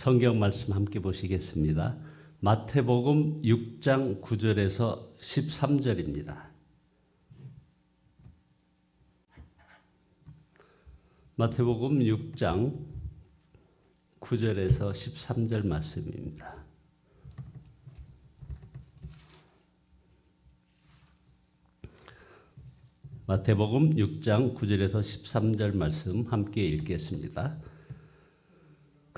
성경 말씀 함께 보시겠습니다. 마태복음 6장 9절에서 13절입니다. 마태복음 6장 9절에서 13절 말씀입니다. 마태복음 6장 9절에서 13절 말씀 함께 읽겠습니다.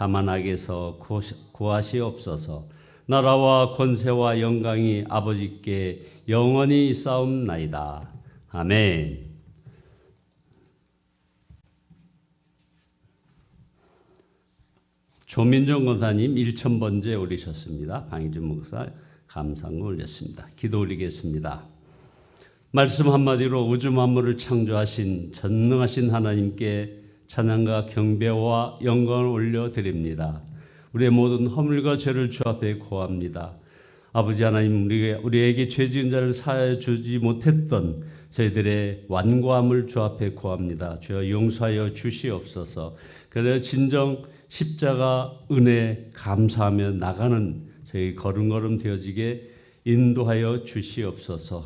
다만 악에서 구하시옵소서. 나라와 권세와 영광이 아버지께 영원히 싸움나이다. 아멘. 조민정 권사님 1천번째 올리셨습니다. 방희준 목사 감상을 올렸습니다. 기도 올리겠습니다. 말씀 한마디로 우주 만물을 창조하신 전능하신 하나님께 찬양과 경배와 영광을 올려드립니다. 우리의 모든 허물과 죄를 주 앞에 고합니다. 아버지 하나님 우리에게 죄 지은 자를 사하여 주지 못했던 저희들의 완고함을 주 앞에 고합니다. 주여 용서하여 주시옵소서. 그래 진정 십자가 은혜 감사하며 나가는 저희 걸음걸음 되어지게 인도하여 주시옵소서.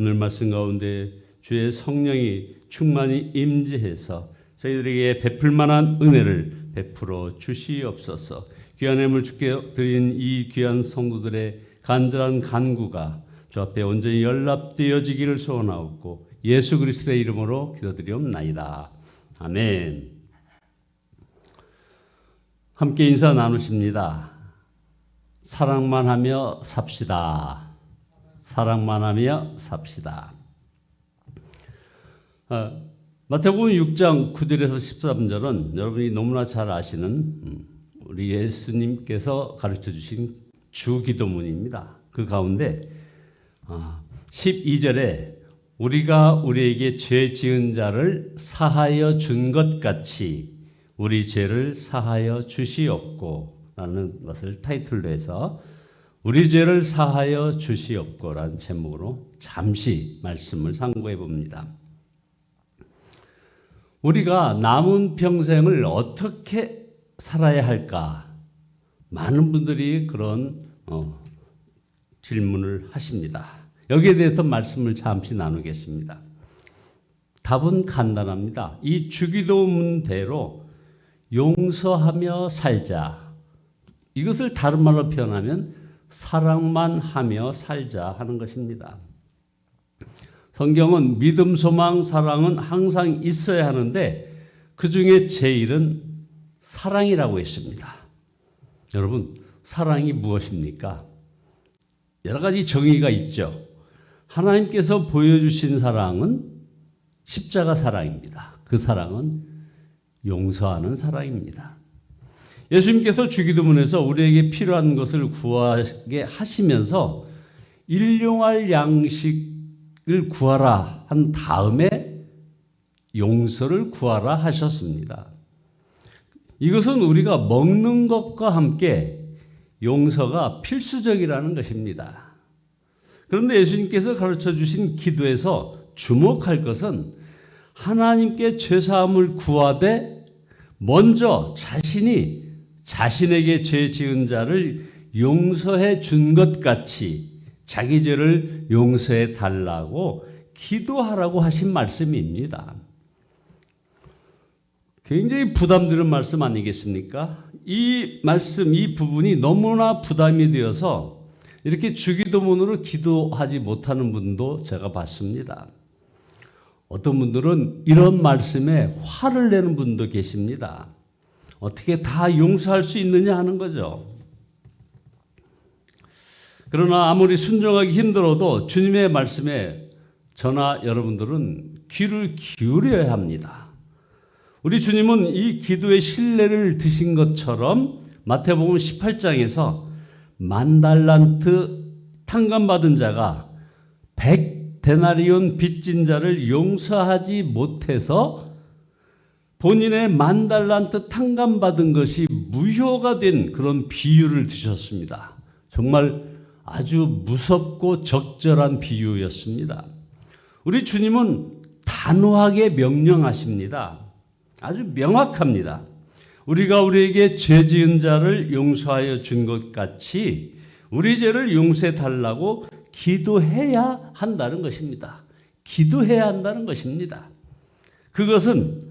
오늘 말씀 가운데 주의 성령이 충만히 임재해서 저희들에게 베풀 만한 은혜를 베풀어 주시옵소서. 귀한 힘을 주께 드린 이 귀한 성도들의 간절한 간구가 주 앞에 온전히 연락되어지기를 소원하옵고 예수 그리스도의 이름으로 기도드리옵나이다. 아멘. 함께 인사 나누십니다. 사랑만 하며 삽시다. 사랑만 하며 삽시다. 어, 마태복음 6장 9절에서 13절은 여러분이 너무나 잘 아시는 음, 우리 예수님께서 가르쳐 주신 주 기도문입니다. 그 가운데 12절에 아, 우리가 우리에게 죄 지은 자를 사하여 준 것 같이 우리 죄를 사하여 주시옵고 라는 것을 타이틀로 해서 우리 죄를 사하여 주시옵고라는 제목으로 잠시 말씀을 상고해 봅니다. 우리가 남은 평생을 어떻게 살아야 할까? 많은 분들이 그런 어, 질문을 하십니다. 여기에 대해서 말씀을 잠시 나누겠습니다. 답은 간단합니다. 이 주기도문대로 용서하며 살자. 이것을 다른 말로 표현하면 사랑만 하며 살자 하는 것입니다. 성경은 믿음, 소망, 사랑은 항상 있어야 하는데 그 중에 제일은 사랑이라고 했습니다. 여러분, 사랑이 무엇입니까? 여러 가지 정의가 있죠. 하나님께서 보여주신 사랑은 십자가 사랑입니다. 그 사랑은 용서하는 사랑입니다. 예수님께서 주기도문에서 우리에게 필요한 것을 구하게 하시면서 일용할 양식 을 구하라 한 다음에 용서를 구하라 하셨습니다. 이것은 우리가 먹는 것과 함께 용서가 필수적이라는 것입니다. 그런데 예수님께서 가르쳐 주신 기도에서 주목할 것은 하나님께 죄사함을 구하되 먼저 자신이 자신에게 죄 지은 자를 용서해 준 것 같이 자기 죄를 용서해 달라고 기도하라고 하신 말씀입니다. 굉장히 부담되는 말씀 아니겠습니까? 이 말씀, 이 부분이 너무나 부담이 되어서 이렇게 주기도문으로 기도하지 못하는 분도 제가 봤습니다. 어떤 분들은 이런 말씀에 화를 내는 분도 계십니다. 어떻게 다 용서할 수 있느냐 하는 거죠. 그러나 아무리 순종하기 힘들어도 주님의 말씀에 저나 여러분들은 귀를 기울여야 합니다. 우리 주님은 이 기도의 신뢰를 드신 것처럼 마태복음 18장에서 만 달란트 탕감받은 자가 백 데나리온 빚진 자를 용서하지 못해서 본인의 만 달란트 탕감받은 것이 무효가 된 그런 비유를 드셨습니다. 정말 아주 무섭고 적절한 비유였습니다. 우리 주님은 단호하게 명령하십니다. 아주 명확합니다. 우리가 우리에게 죄 지은 자를 용서하여 준 것 같이 우리 죄를 용서해 달라고 기도해야 한다는 것입니다. 기도해야 한다는 것입니다. 그것은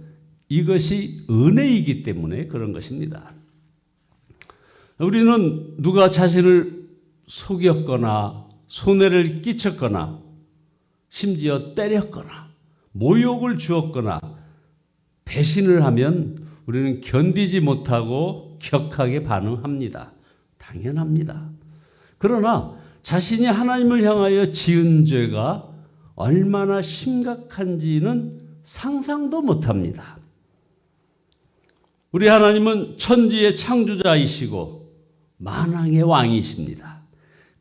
이것이 은혜이기 때문에 그런 것입니다. 우리는 누가 자신을 속였거나 손해를 끼쳤거나 심지어 때렸거나 모욕을 주었거나 배신을 하면 우리는 견디지 못하고 격하게 반응합니다. 당연합니다. 그러나 자신이 하나님을 향하여 지은 죄가 얼마나 심각한지는 상상도 못합니다. 우리 하나님은 천지의 창조자이시고 만왕의 왕이십니다.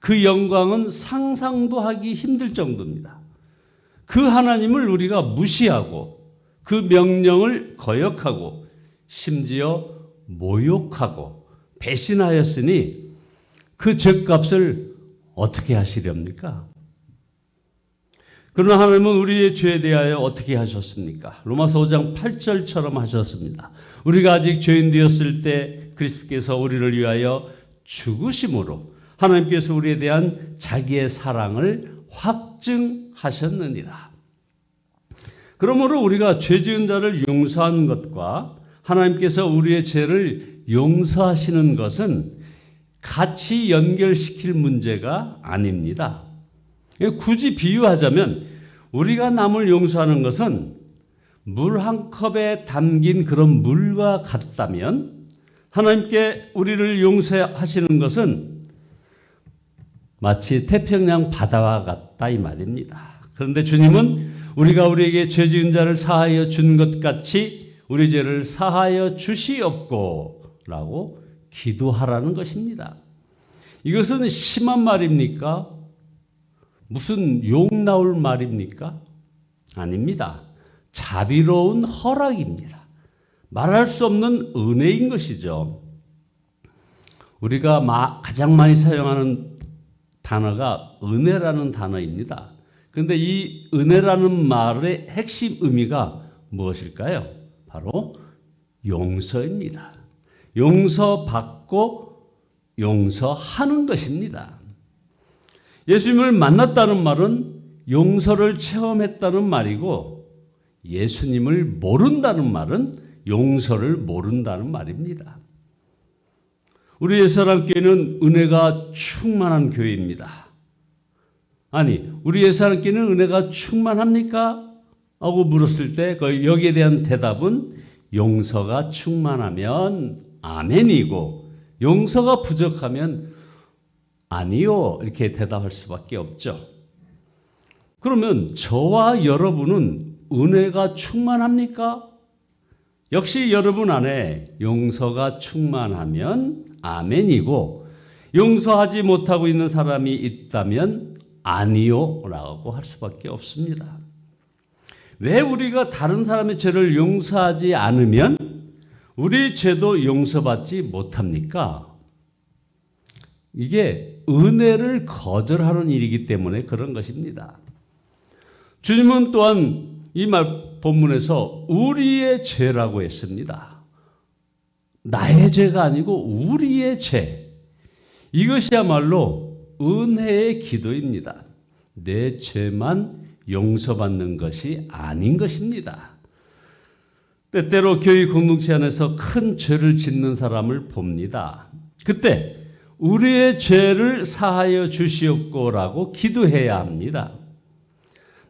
그 영광은 상상도 하기 힘들 정도입니다. 그 하나님을 우리가 무시하고 그 명령을 거역하고 심지어 모욕하고 배신하였으니 그 죄값을 어떻게 하시렵니까? 그러나 하나님은 우리의 죄에 대하여 어떻게 하셨습니까? 로마서 5장 8절처럼 하셨습니다. 우리가 아직 죄인 되었을 때 그리스도께서 우리를 위하여 죽으심으로 하나님께서 우리에 대한 자기의 사랑을 확증하셨느니라. 그러므로 우리가 죄 지은 자를 용서하는 것과 하나님께서 우리의 죄를 용서하시는 것은 같이 연결시킬 문제가 아닙니다. 굳이 비유하자면 우리가 남을 용서하는 것은 물 한 컵에 담긴 그런 물과 같다면 하나님께 우리를 용서하시는 것은 마치 태평양 바다와 같다 이 말입니다. 그런데 주님은 우리가 우리에게 죄 지은 자를 사하여 준 것 같이 우리 죄를 사하여 주시옵고라고 기도하라는 것입니다. 이것은 심한 말입니까? 무슨 욕 나올 말입니까? 아닙니다. 자비로운 허락입니다. 말할 수 없는 은혜인 것이죠. 우리가 가장 많이 사용하는 단어가 은혜라는 단어입니다. 그런데 이 은혜라는 말의 핵심 의미가 무엇일까요? 바로 용서입니다. 용서받고 용서하는 것입니다. 예수님을 만났다는 말은 용서를 체험했다는 말이고 예수님을 모른다는 말은 용서를 모른다는 말입니다. 우리 예사람교회는 은혜가 충만한 교회입니다. 아니, 우리 예사람교회는 은혜가 충만합니까? 하고 물었을 때 여기에 대한 대답은 용서가 충만하면 아멘이고 용서가 부족하면 아니요. 이렇게 대답할 수밖에 없죠. 그러면 저와 여러분은 은혜가 충만합니까? 역시 여러분 안에 용서가 충만하면 아멘이고 용서하지 못하고 있는 사람이 있다면 아니요라고 할 수밖에 없습니다. 왜 우리가 다른 사람의 죄를 용서하지 않으면 우리 죄도 용서받지 못합니까? 이게 은혜를 거절하는 일이기 때문에 그런 것입니다. 주님은 또한 이 말 본문에서 우리의 죄라고 했습니다. 나의 죄가 아니고 우리의 죄. 이것이야말로 은혜의 기도입니다. 내 죄만 용서받는 것이 아닌 것입니다. 때때로 교회 공동체 안에서 큰 죄를 짓는 사람을 봅니다. 그때 우리의 죄를 사하여 주시옵고라고 기도해야 합니다.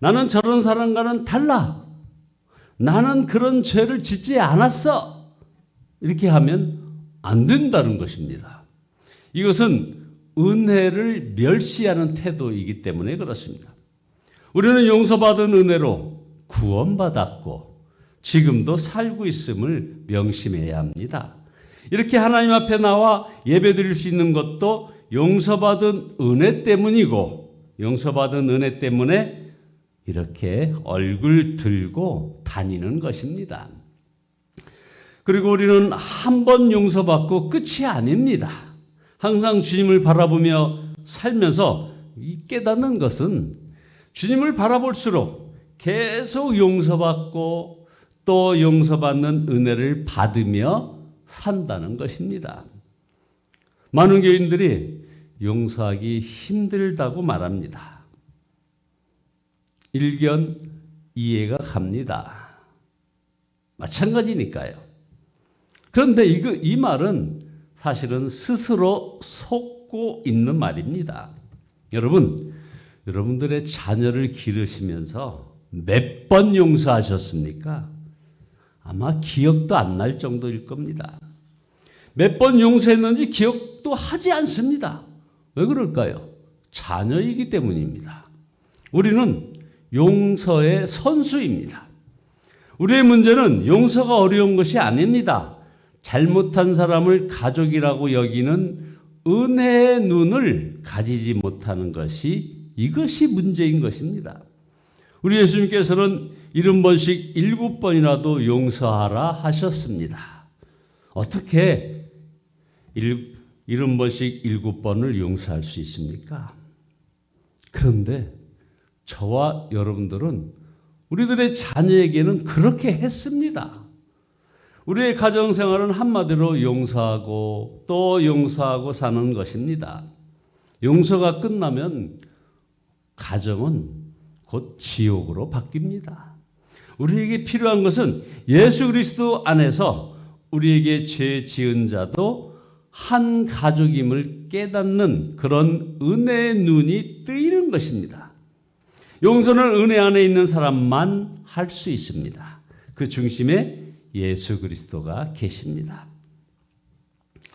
나는 저런 사람과는 달라. 나는 그런 죄를 짓지 않았어. 이렇게 하면 안 된다는 것입니다. 이것은 은혜를 멸시하는 태도이기 때문에 그렇습니다. 우리는 용서받은 은혜로 구원받았고 지금도 살고 있음을 명심해야 합니다. 이렇게 하나님 앞에 나와 예배 드릴 수 있는 것도 용서받은 은혜 때문이고 용서받은 은혜 때문에 이렇게 얼굴 들고 다니는 것입니다. 그리고 우리는 한 번 용서받고 끝이 아닙니다. 항상 주님을 바라보며 살면서 깨닫는 것은 주님을 바라볼수록 계속 용서받고 또 용서받는 은혜를 받으며 산다는 것입니다. 많은 교인들이 용서하기 힘들다고 말합니다. 일견 이해가 갑니다. 마찬가지니까요. 그런데 이거, 이 말은 사실은 스스로 속고 있는 말입니다. 여러분, 여러분들의 자녀를 기르시면서 몇 번 용서하셨습니까? 아마 기억도 안 날 정도일 겁니다. 몇 번 용서했는지 기억도 하지 않습니다. 왜 그럴까요? 자녀이기 때문입니다. 우리는 용서의 선수입니다. 우리의 문제는 용서가 어려운 것이 아닙니다. 잘못한 사람을 가족이라고 여기는 은혜의 눈을 가지지 못하는 것이 이것이 문제인 것입니다. 우리 예수님께서는 일흔 번씩 일곱 번이라도 용서하라 하셨습니다. 어떻게 일, 일흔 번씩 일곱 번을 용서할 수 있습니까? 그런데 저와 여러분들은 우리들의 자녀에게는 그렇게 했습니다. 우리의 가정 생활은 한마디로 용서하고 또 용서하고 사는 것입니다. 용서가 끝나면 가정은 곧 지옥으로 바뀝니다. 우리에게 필요한 것은 예수 그리스도 안에서 우리에게 죄 지은 자도 한 가족임을 깨닫는 그런 은혜의 눈이 뜨이는 것입니다. 용서는 은혜 안에 있는 사람만 할 수 있습니다. 그 중심에 예수 그리스도가 계십니다.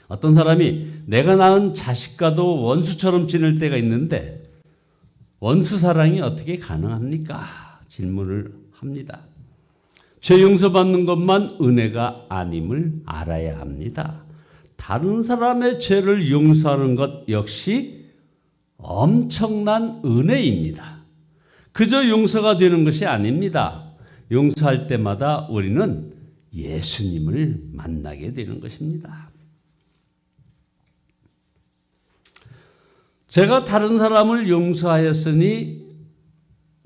어떤 사람이 내가 낳은 자식과도 원수처럼 지낼 때가 있는데 원수 사랑이 어떻게 가능합니까? 질문을 합니다. 죄 용서받는 것만 은혜가 아님을 알아야 합니다. 다른 사람의 죄를 용서하는 것 역시 엄청난 은혜입니다. 그저 용서가 되는 것이 아닙니다. 용서할 때마다 우리는 예수님을 만나게 되는 것입니다. 제가 다른 사람을 용서하였으니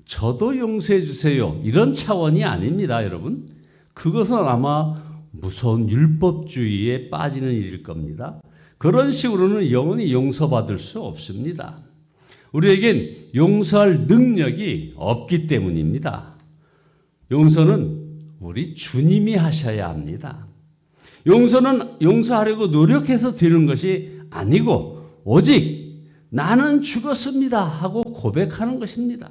저도 용서해 주세요. 이런 차원이 아닙니다, 여러분. 그것은 아마 무서운 율법주의에 빠지는 일일 겁니다. 그런 식으로는 영원히 용서받을 수 없습니다. 우리에겐 용서할 능력이 없기 때문입니다. 용서는 우리 주님이 하셔야 합니다. 용서는 용서하려고 노력해서 되는 것이 아니고 오직 나는 죽었습니다 하고 고백하는 것입니다.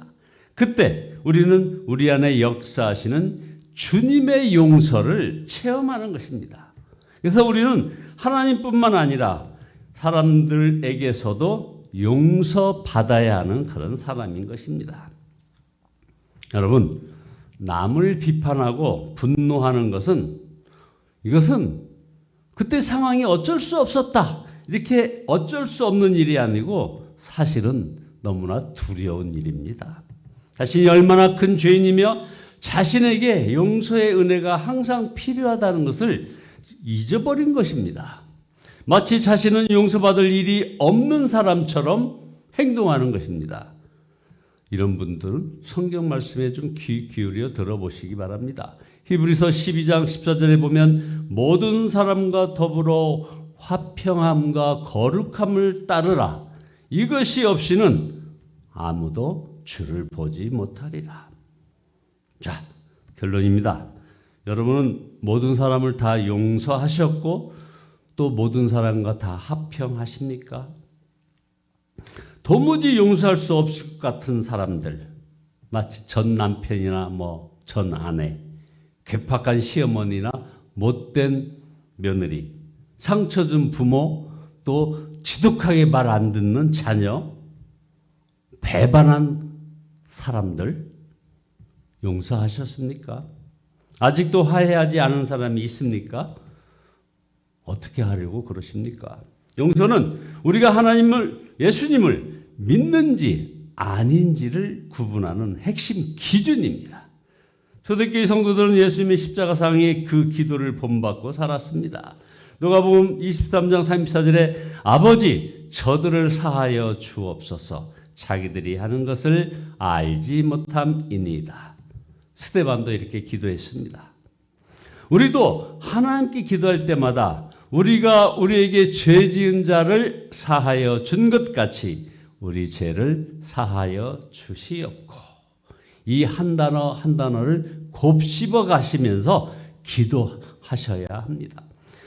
그때 우리는 우리 안에 역사하시는 주님의 용서를 체험하는 것입니다. 그래서 우리는 하나님뿐만 아니라 사람들에게서도 용서받아야 하는 그런 사람인 것입니다. 여러분, 남을 비판하고 분노하는 것은 이것은 그때 상황이 어쩔 수 없었다. 이렇게 어쩔 수 없는 일이 아니고 사실은 너무나 두려운 일입니다. 자신이 얼마나 큰 죄인이며 자신에게 용서의 은혜가 항상 필요하다는 것을 잊어버린 것입니다. 마치 자신은 용서받을 일이 없는 사람처럼 행동하는 것입니다. 이런 분들은 성경 말씀에 좀 귀 기울여 들어보시기 바랍니다. 히브리서 12장 14절에 보면 모든 사람과 더불어 화평함과 거룩함을 따르라. 이것이 없이는 아무도 주를 보지 못하리라. 자, 결론입니다. 여러분은 모든 사람을 다 용서하셨고 또 모든 사람과 다 합평하십니까? 도무지 용서할 수 없을 것 같은 사람들, 마치 전 남편이나 뭐 전 아내, 괴팍한 시어머니나 못된 며느리, 상처 준 부모, 또 지독하게 말 안 듣는 자녀, 배반한 사람들 용서하셨습니까? 아직도 화해하지 않은 사람이 있습니까? 어떻게 하려고 그러십니까? 용서는 우리가 하나님을 예수님을 믿는지 아닌지를 구분하는 핵심 기준입니다. 초대교회 성도들은 예수님의 십자가 상의 그 기도를 본받고 살았습니다. 누가복음 23장 34절에 아버지 저들을 사하여 주옵소서 자기들이 하는 것을 알지 못함이니이다. 스테반도 이렇게 기도했습니다. 우리도 하나님께 기도할 때마다 우리가 우리에게 죄 지은 자를 사하여 준 것 같이 우리 죄를 사하여 주시옵고 이 한 단어 한 단어를 곱씹어 가시면서 기도하셔야 합니다.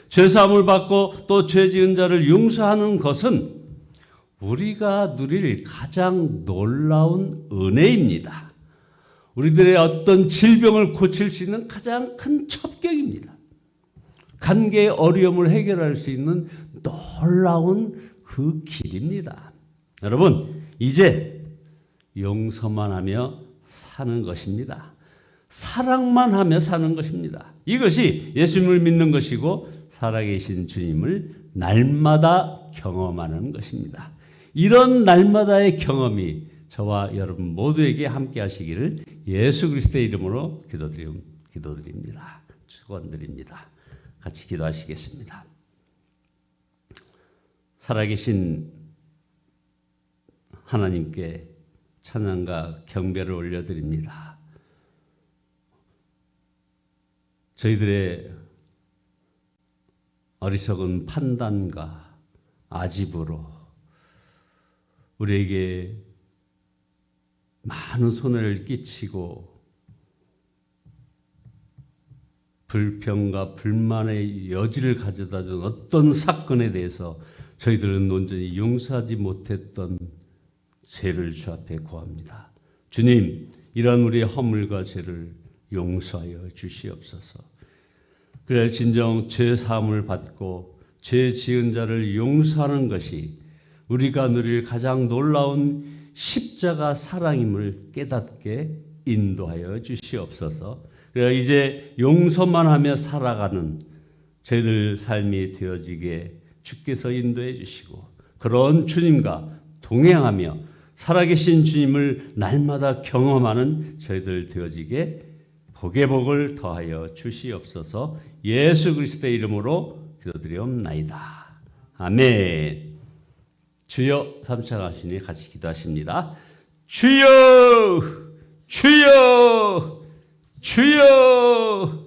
죄 사함을 받고 또 죄 지은 자를 용서하는 것은 우리가 누릴 가장 놀라운 은혜입니다. 우리들의 어떤 질병을 고칠 수 있는 가장 큰 첩경입니다. 관계의 어려움을 해결할 수 있는 놀라운 그 길입니다. 여러분, 이제 용서만 하며 사는 것입니다. 사랑만 하며 사는 것입니다. 이것이 예수님을 믿는 것이고 살아계신 주님을 날마다 경험하는 것입니다. 이런 날마다의 경험이 저와 여러분 모두에게 함께 하시기를 예수 그리스도의 이름으로 기도드립니다. 축원드립니다. 같이 기도하시겠습니다. 살아계신 하나님께 찬양과 경배를 올려드립니다. 저희들의 어리석은 판단과 아집으로 우리에게 많은 손해를 끼치고 불평과 불만의 여지를 가져다 준 어떤 사건에 대해서 저희들은 온전히 용서하지 못했던 죄를 주 앞에 고합니다. 주님, 이런 우리의 허물과 죄를 용서하여 주시옵소서. 그래 진정 죄 사함을 받고 죄 지은 자를 용서하는 것이 우리가 누릴 가장 놀라운 십자가 사랑임을 깨닫게 인도하여 주시옵소서. 그래 이제 용서만 하며 살아가는 저희들 삶이 되어지게 주께서 인도해 주시고 그런 주님과 동행하며 살아계신 주님을 날마다 경험하는 저희들 되어지게 복의 복을 더하여 주시옵소서 예수 그리스도의 이름으로 기도드리옵나이다. 아멘. 주여 삼창하시니 같이 기도하십니다. 주여 주여 주여